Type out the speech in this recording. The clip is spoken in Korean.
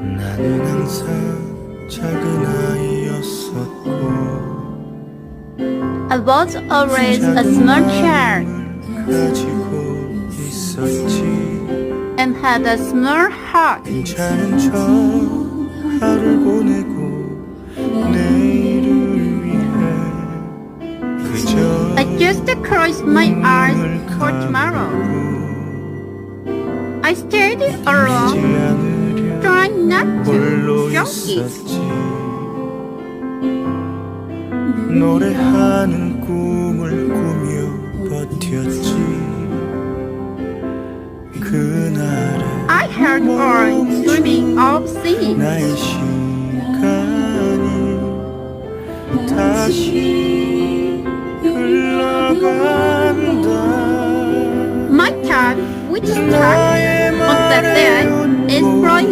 나는 항상 작은 아이였었고 I was always a small child 가지고 있었지 and had a small heart. 괜찮은 척 하루 보내고 내일을 위해 그저 I just closed my eyes for tomorrow. I stayed 믿지 alone, 홀로. 있었지 노래하는 꿈을 꾸며 버텼지 그날의 I heard birds dreaming of singing. 나의 시간이 다시 흘러간다 My child, which started 나의 on that day, is 말에 growing